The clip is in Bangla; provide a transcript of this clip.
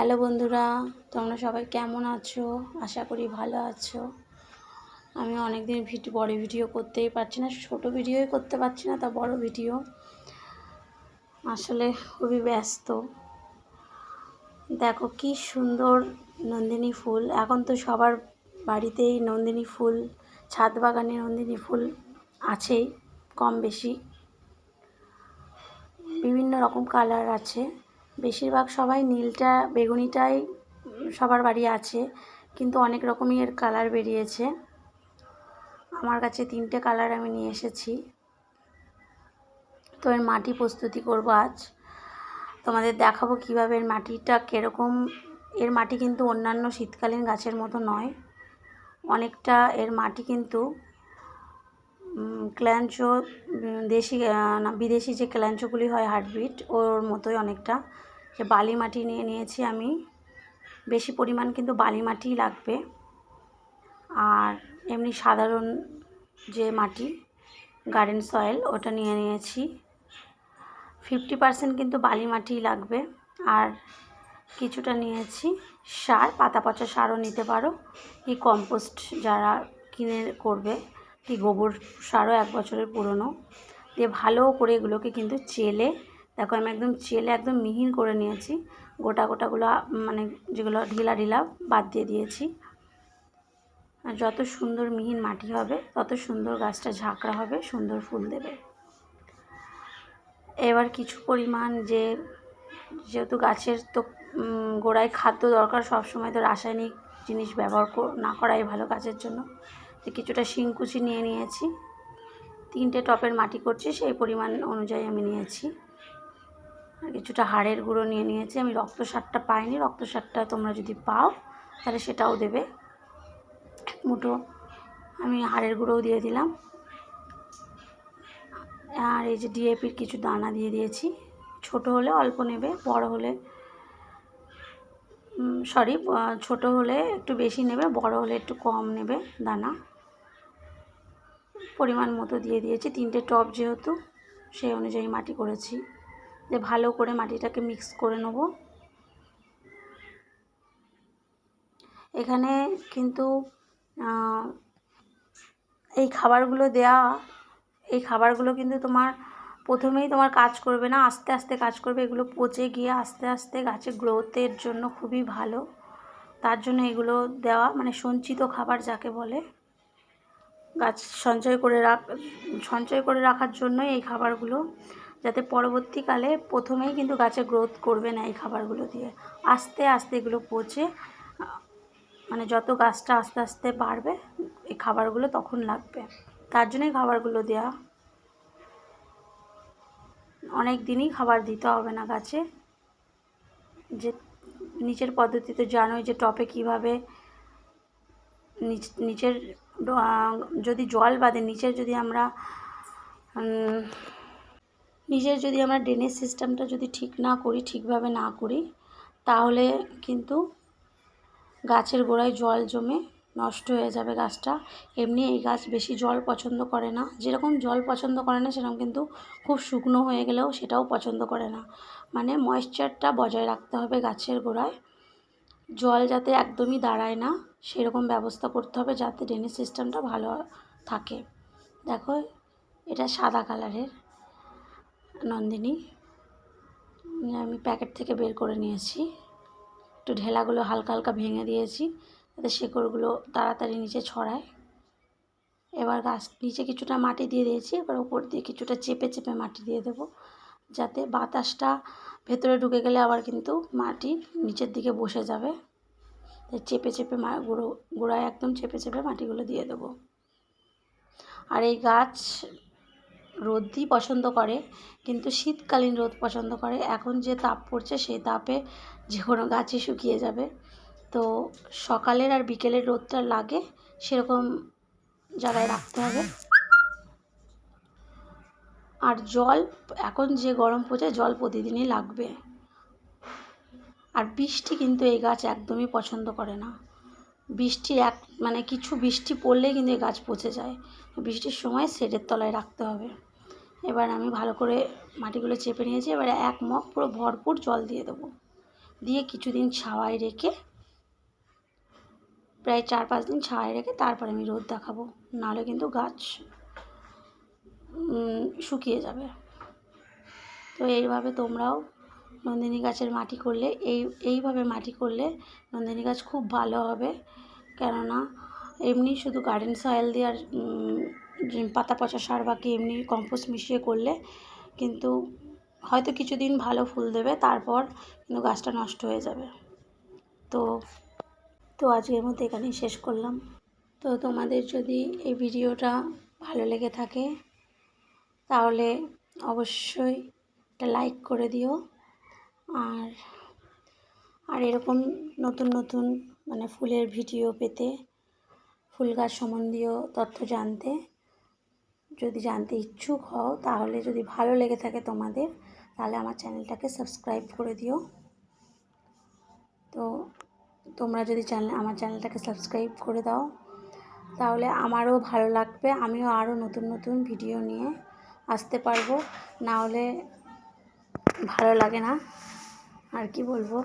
হ্যালো বন্ধুরা, তোমরা সবাই কেমন আছো? আশা করি ভালো আছো। আমি অনেক দিন ভিডিও বড় ভিডিও করতেই পারছি না, ছোট ভিডিওই করতে পারছি না, তা বড় ভিডিও। আসলে খুবই ব্যস্ত। দেখো কি সুন্দর নন্দিনী ফুল। এখন তো সবার বাড়িতেই নন্দিনী ফুল, ছাদ বাগানে নন্দিনী ফুল আছেই, কম বেশি। বিভিন্ন রকম কালার আছে। বেশিরভাগ সবাই নীলটা, বেগুনিটাই সবার বাড়ি আছে, কিন্তু অনেক রকমই এর কালার বেরিয়েছে। আমার কাছে তিনটে কালার আমি নিয়ে এসেছি। তো এর মাটি প্রস্তুতি করব আজ। তোমাদের দেখাবো কীভাবে এর মাটিটা কীরকম। এর মাটি কিন্তু অন্যান্য শীতকালীন গাছের মতো নয়। অনেকটা এর মাটি কিন্তু ক্ল্যাঞ্চো দেশি না, বিদেশি যে ক্ল্যাঞ্চোগুলি হয় হার্টবিট ওর মতোই অনেকটা। যে বালি মাটি নিয়ে নিয়েছি আমি। বেশি পরিমাণ কিন্তু বালি মাটিই লাগবে। আর এমনি সাধারণ যে মাটি গার্ডেন সয়েল ওটা নিয়ে নিয়েছি। ফিফটি পার্সেন্ট কিন্তু বালি মাটিই লাগবে। আর কিছুটা নিয়েছি সার, পাতা পচা সারও নিতে পারো। কি কম্পোস্ট যারা কিনে করবে কি গোবর সারও এক বছরের পুরনো। দিয়ে ভালো করে এগুলোকে কিন্তু চেলে, দেখো আমি একদম চেলে একদম মিহিন করে নিয়েছি। গোটা গোটাগুলো মানে যেগুলো ঢিলা ঢিলা বাদ দিয়ে দিয়েছি। আর যত সুন্দর মিহিন মাটি হবে, তত সুন্দর গাছটা ঝাঁকড়া হবে, সুন্দর ফুল দেবে। এবার কিছু পরিমাণ যে, যেহেতু গাছের তো গোড়ায় খাদ্য দরকার, সবসময় তো রাসায়নিক জিনিস ব্যবহার না করাই ভালো গাছের জন্য। তো কিছুটা শিংকুচি নিয়ে নিয়েছি। তিনটে টপের মাটি করছি, সেই পরিমাণ অনুযায়ী আমি নিয়েছি। আর কিছুটা হাড়ের গুঁড়ো নিয়ে নিয়েছি। আমি রক্ত সারটা পাইনি। রক্ত সারটা তোমরা যদি পাও, তাহলে সেটাও দেবে। মুঠো আমি হাড়ের গুঁড়োও দিয়ে দিলাম। আর এই যে ডিএপির কিছু দানা দিয়ে দিয়েছি। ছোট হলে অল্প নেবে, বড় হলে সরি ছোট হলে একটু বেশি নেবে, বড় হলে একটু কম নেবে দানা। পরিমাণ মতো দিয়ে দিয়েছি। তিনটে টপ যেহেতু, সেই অনুযায়ী মাটি করেছি। যে ভালো করে মাটিটাকে মিক্স করে নেব। এখানে কিন্তু এই খাবারগুলো দেয়া, এই খাবারগুলো কিন্তু তোমার প্রথমেই তোমার কাজ করবে না, আস্তে আস্তে কাজ করবে। এগুলো পচে গিয়ে আস্তে আস্তে গাছের গ্রোথের জন্য খুবই ভালো। তার জন্য এগুলো দেওয়া মানে সঞ্চিত খাবার যাকে বলে। গাছ সঞ্চয় করে রাখ, সঞ্চয় করে রাখার জন্যই এই খাবারগুলো, যাতে পরবর্তীকালে প্রথমেই কিন্তু গাছে গ্রোথ করবে না এই খাবারগুলো দিয়ে। আস্তে আস্তে এগুলো পচে মানে যত গাছটা আস্তে আস্তে বাড়বে, এই খাবারগুলো তখন লাগবে। তার জন্যই খাবারগুলো দেওয়া অনেক দিনই খাবার দিতে হবে না গাছে। যে নিচের পদ্ধতিতে জানোই যে টপে কীভাবে নিচের যদি জল বাদে, নিচের যদি আমরা নিজের যদি আমরা ড্রেনেজ সিস্টেমটা যদি ঠিক না করি, ঠিকভাবে না করি, তাহলে কিন্তু গাছের গোড়ায় জল জমে নষ্ট হয়ে যাবে গাছটা। এমনি এই গাছ বেশি জল পছন্দ করে না। যেরকম জল পছন্দ করে না, সেরকম কিন্তু খুব শুকনো হয়ে গেলেও সেটাও পছন্দ করে না। মানে ময়েশ্চারটা বজায় রাখতে হবে গাছের গোড়ায়। জল যাতে একদমই দাঁড়ায় না, সেরকম ব্যবস্থা করতে হবে যাতে ড্রেনেজ সিস্টেমটা ভালো থাকে। দেখো, এটা সাদা কালারের নন্দিনী। আমি প্যাকেট থেকে বের করে নিয়েছি। একটু ঢেলাগুলো হালকা হালকা ভেঙে দিয়েছি, যাতে শেকড়গুলো তাড়াতাড়ি নিচে ছড়ায়। এবার গাছ নিচে কিছুটা মাটি দিয়ে দিয়েছি, এবার উপর দিয়ে কিছুটা চেপে চেপে মাটি দিয়ে দেবো, যাতে বাতাসটা ভেতরে ঢুকে গেলে আবার কিন্তু মাটি নিচের দিকে বসে যাবে। তাই চেপে চেপে মা গুঁড়ো, গোড়ায় একদম চেপে চেপে মাটিগুলো দিয়ে দেবো। আর এই গাছ রোদই পছন্দ করে, কিন্তু শীতকালীন রোদ পছন্দ করে। এখন যে তাপ পড়ছে, সেই তাপে যে কোনো গাছই শুকিয়ে যাবে। তো সকালের আর বিকেলের রোদটা লাগে, সেরকম জায়গায় রাখতে হবে। আর জল, এখন যে গরম পড়ছে, জল প্রতিদিনই লাগবে। আর বৃষ্টি কিন্তু এই গাছ একদমই পছন্দ করে না। বৃষ্টি এক মানে কিছু বৃষ্টি পড়লেই কিন্তু এই গাছ পচে যায়। বৃষ্টির সময় শেডের তলায় রাখতে হবে। এবার আমি ভালো করে মাটিগুলো চেপে নিয়েছি, এবারে এক মগ পুরো ভরপুর জল দিয়ে দেবো। দিয়ে কিছুদিন ছাওয়ায় রেখে, প্রায় চার পাঁচ দিন ছাওয়ায় রেখে তারপর আমি রোদ দেখাবো। নাহলে কিন্তু গাছ শুকিয়ে যাবে। তো এইভাবে তোমরাও নন্দিনী গাছের মাটি করলে, এই, এইভাবে মাটি করলে নন্দিনী গাছ খুব ভালো হবে। কেননা এমনি শুধু গার্ডেন সয়েল দিয়ে আর পাতা পচা সার বাকি এমনি কম্পোস্ট মিশিয়ে করলে কিন্তু হয়তো কিছুদিন ভালো ফুল দেবে, তারপর কিন্তু গাছটা নষ্ট হয়ে যাবে। তো তো আজকের মতো এখানেই শেষ করলাম। তো তোমাদের যদি এই ভিডিওটা ভালো লেগে থাকে তাহলে অবশ্যই একটা লাইক করে দিও। আর আর এরকম নতুন নতুন মানে ফুলের ভিডিও পেতে, ফুল গাছ সম্বন্ধীয় তথ্য জানতে, যদি জানতে ইচ্ছুক হও, তাহলে যদি ভালো লেগে থাকে তোমাদের, তাহলে আমার চ্যানেলটাকে সাবস্ক্রাইব করে দিও। তো, তোমরা যদি চ্যানেল, আমার চ্যানেলটাকে সাবস্ক্রাইব করে দাও, তাহলে আমারও ভালো লাগবে, আমিও আরও নতুন নতুন ভিডিও নিয়ে আসতে পারব। না হলে ভালো লাগে না। আর কি বলব?